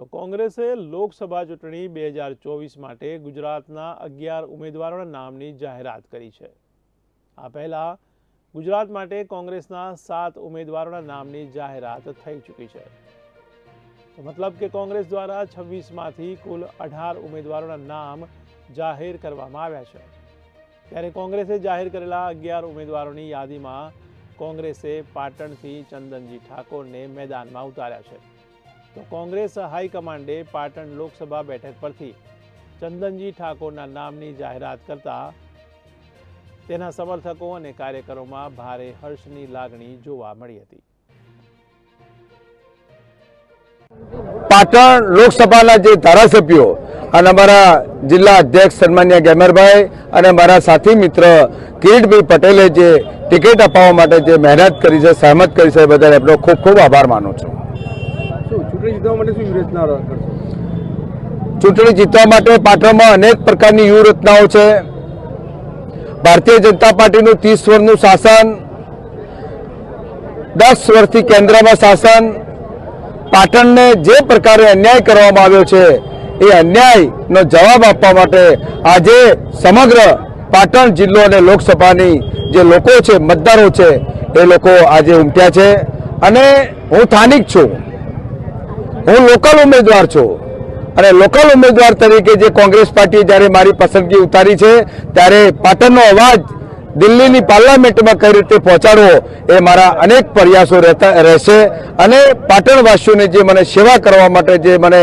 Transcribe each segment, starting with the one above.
તો કોંગ્રેસે લોકસભા ચૂંટણી બે હજાર ચોવીસ માટે ગુજરાતના અગિયાર ઉમેદવારોના નામની જાહેરાત કરી છે. આ પહેલા ગુજરાત માટે કોંગ્રેસના સાત ઉમેદવારોના નામની જાહેરાત થઈ ચૂકી છે. મતલબ કે કોંગ્રેસ દ્વારા છવ્વીસમાંથી કુલ અઢાર ઉમેદવારોના નામ જાહેર કરવામાં આવ્યા છે. ત્યારે કોંગ્રેસે જાહેર કરેલા અગિયાર ઉમેદવારોની યાદીમાં કોંગ્રેસે પાટણથી ચંદનજી ઠાકોરને મેદાનમાં ઉતાર્યા છે. તો કોંગ્રેસ હાઈકમાન્ડે પાટણ લોકસભા બેઠક પરથી ચંદનજી ઠાકોરના નામની જાહેરાત કરતા તેના સમર્થકો અને કાર્યકરોમાં ભારે હર્ષની લાગણી જોવા મળી હતી. પાટણ લોકસભાના જે ધારાસભ્યો અને અમારા જિલ્લા અધ્યક્ષ સન્માન્ય ગેમરભાઈ અને મારા સાથી મિત્ર કિરીટભાઈ પટેલે જે ટિકિટ અપાવવા માટે જે મહેનત કરી છે, સહમત કરી છે બદલ એમનો ખૂબ ખૂબ આભાર માનું છું. ચૂંટણી જીતવા માટે પાટણમાં અનેક પ્રકારની વ્યૂહરચનાઓ છે. ભારતીય જનતા પાર્ટીનું ત્રીસ વર્ષનું શાસન, દસ વર્ષથી કેન્દ્રમાં શાસન, પાટણને જે પ્રકારે અન્યાય કરવામાં આવ્યો છે, એ અન્યાયનો જવાબ આપવા માટે આજે સમગ્ર પાટણ જિલ્લો અને લોકસભાની જે લોકો છે, મતદારો છે, એ લોકો આજે ઉમટ્યા છે. અને હું સ્થાનિક છું. હું લોકલ ઉમેદવાર છું. અને લોકલ ઉમેદવાર તરીકે જે કોંગ્રેસ પાર્ટીએ જ્યારે મારી પસંદગી ઉતારી છે, ત્યારે પાટણનો અવાજ દિલ્હીની પાર્લામેન્ટમાં કઈ રીતે પહોંચાડવો એ મારા અનેક પ્રયાસો રહેતા, રહેશે. અને પાટણવાસીઓને જે મને સેવા કરવા માટે જે મને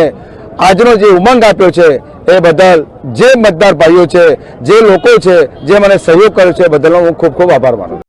આજનો જે ઉમંગ આપ્યો છે, એ બદલ જે મતદાર ભાઈઓ છે, જે લોકો છે, જે મને સહયોગ કર્યો છે બદલ હું ખૂબ ખૂબ આભાર માનું